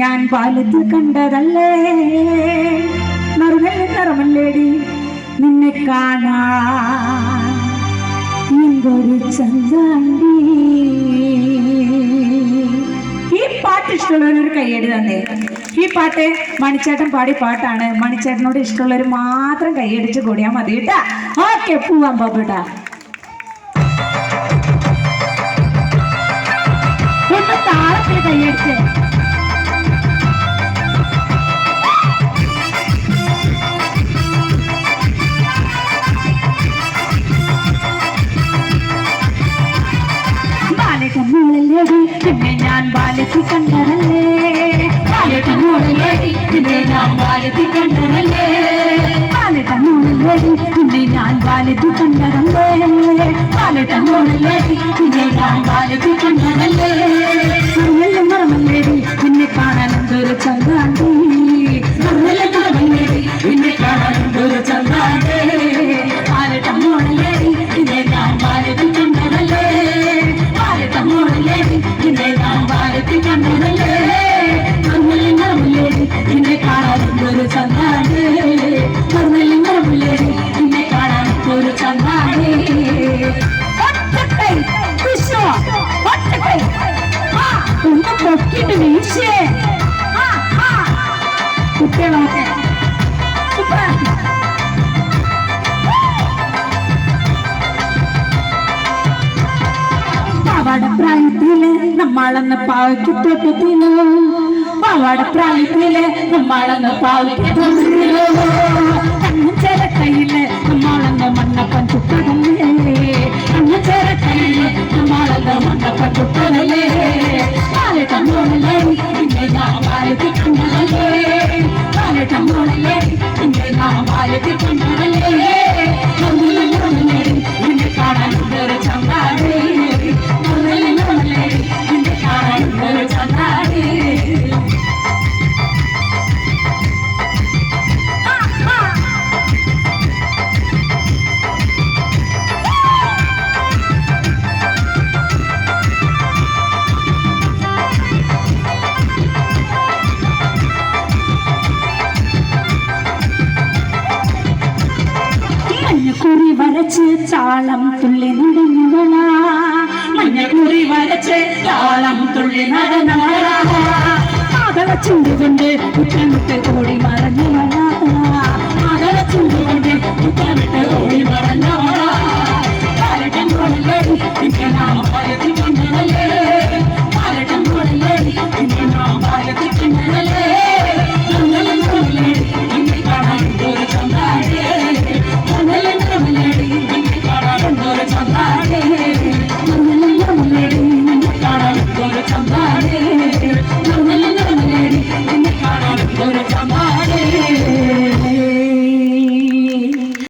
ഞാൻ പാലത്തിൽ കണ്ടതല്ലേ? നറുകല്ല നിറമല്ലേടി നിന്നെ എന്തൊരു ചന്താണ്ടി ഈ പാട്ട് ഇഷ്ടമുള്ളവനൊരു കയ്യടി തന്നെ. ഈ പാട്ട് മണിച്ചേട്ടൻ പാടി പാട്ടാണ്. മണിച്ചേട്ടനോട് ഇഷ്ടമുള്ളവർ മാത്രം കൈയടിച്ച് കൂടിയാൽ മതി കേട്ടാ. ഓക്കെ പോവാൻ പോകട്ടാ താളത്തിൽ കൈയടിച്ച് ബാലത്തിൽ കണ്ടതല്ലേ? ബാലകമ്മൂളല്ലേടി പിന്നെ ഞാൻ ബാലത്തിൽ കണ്ടതല്ലേ? ബാലകമ്മൂളല്ലേടി പിന്നെ ഞാൻ ബാലത്തിൽ കണ്ടതല്ലേ? ബാലകമ്മൂളല്ലേടി പിന്നെ ഞാൻ ബാലത്തിൽ കണ്ടതല്ലേ? മറമല്ലേടി നിന്നെ കാണാൻ എന്തൊരു ചന്താണ്ടി ഒന്ന് പൊക്കിട്ട് വീശേ കുട്ടികളൊക്കെ സൂപ്പർ പാവാട പ്രായത്തിൽ നമ്മളന്ന് പാവയ്ക്ക് തൊട്ടത്തിലോ പാവാട പ്രായത്തിൽ നമ്മളന്ന് പാവയ്ക്ക് തൊട്ടത്തിലോ കണ്ണും ചിരക്കയിൽ നമ്മളന്ന് മണ്ണപ്പൻ ഞാൻ പാലത്തിൽ കണ്ടതല്ലേ പാലട്ടം മോളല്ലേ പിന്നെ ഞാൻ പാലത്തിൽ വരച്ച് താളം തുള്ളി നടന്നവള മഞ്ഞക്കുറി വരച്ച് താളം തുള്ളി നടന്നവള മകള ചുണ്ടുകൊണ്ട് കുറ്റമുട്ട് കൂടി മറഞ്ഞവള I can't.